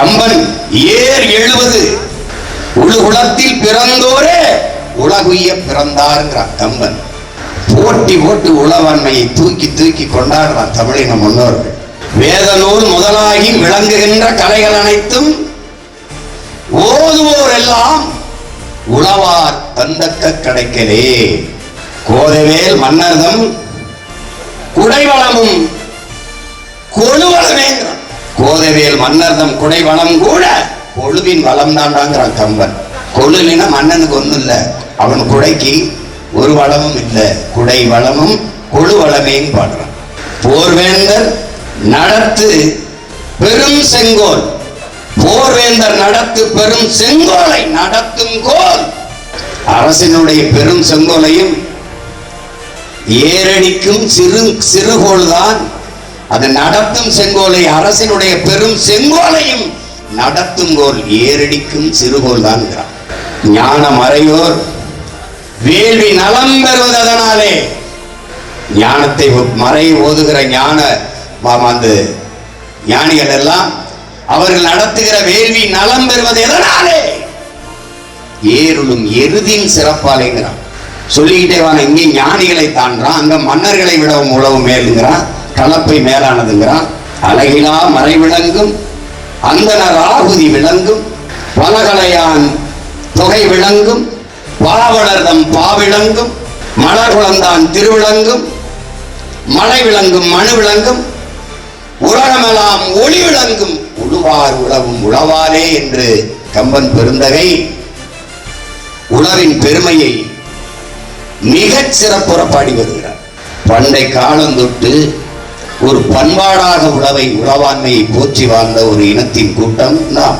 கம்பன் ஏர் எழுவது. உழுகுளத்தில் பிறந்தோரே உலகுய பிறந்தாருங்கிறான் கம்பன் போட்டி போட்டு உளவன்மையை தூக்கி தூக்கி கொண்டாடுறான் தமிழின முன்னோர்கள். வேத நூல் முதலாகி விளங்குகின்ற கலைகள் அனைத்தும் ஓதுவோர் எல்லாம் உளவார் தந்தக்க கிடைக்கலே. கோதவேல் மன்னர்தம் குடைவளமும் கொழுவளமேங்கிறான் கோதவேல் மன்னர்தம் குடைவளம் கூட கொழுவின் வளம் தாண்டாங்கிறான் கம்பன். கொழுலினா மன்னனுக்கு ஒன்றும் இல்லை அவன் குடைக்கு ஒரு வளமும் இல்லை. குடை வளமும் கொழு வளமேன்னு பாடுறான். போர்வேந்தர் நடத்து பெரும் செங்கோல். போர்வேந்தர் நடத்து பெரும் செங்கோலை நடத்தும் கோல். அரசினுடைய பெரும் செங்கோலையும் ஏரடிக்கும் சிறு சிறுகோள்தான் அது நடத்தும் செங்கோலை அரசினுடைய பெரும் செங்கோலையும் நடத்தும் கோல் ஏறடிக்கும் சிறுகோல் தான் ஞான மறையோர் வேள்வி நலம் பெறுவது அதனாலே. ஞானத்தை மறை ஓதுகிற ஞான அந்த ஞானிகள் எல்லாம் அவர்கள் நடத்துகிற வேள்வி நலம் பெறுவது எதனாலே? ஏருளும் எருதின் சிறப்பாலேங்கிறான் சொல்லிக்கிட்டே வாங்க இங்கே ஞானிகளை தாண்டான் அங்க மன்னர்களை விடவும் உழவு மேலுங்கிறான் கலப்பை மேலானதுங்கிறான். அழகிலா மறை விளங்கும் அந்தன ராகுதி விளங்கும் பலகலையான் தொகை விளங்கும் பாவலர்தம் பாவிளங்கும் மலர்குளந்தான் திருவிளங்கும் மலை விளங்கும் மனு விளங்கும் உலகமெல்லாம் ஒளி விளங்கும் உழுவார் உழவும் உழவாரே என்று கம்பன் பெருந்தகை உழவின் பெருமையை மிகச் சிறப்புற பாடி வருகிறார். பண்டை காலம் தொட்டு ஒரு பண்பாடாக உழவை உழவாண்மையை போற்றி வாழ்ந்த ஒரு இனத்தின் கூட்டம் நாம்.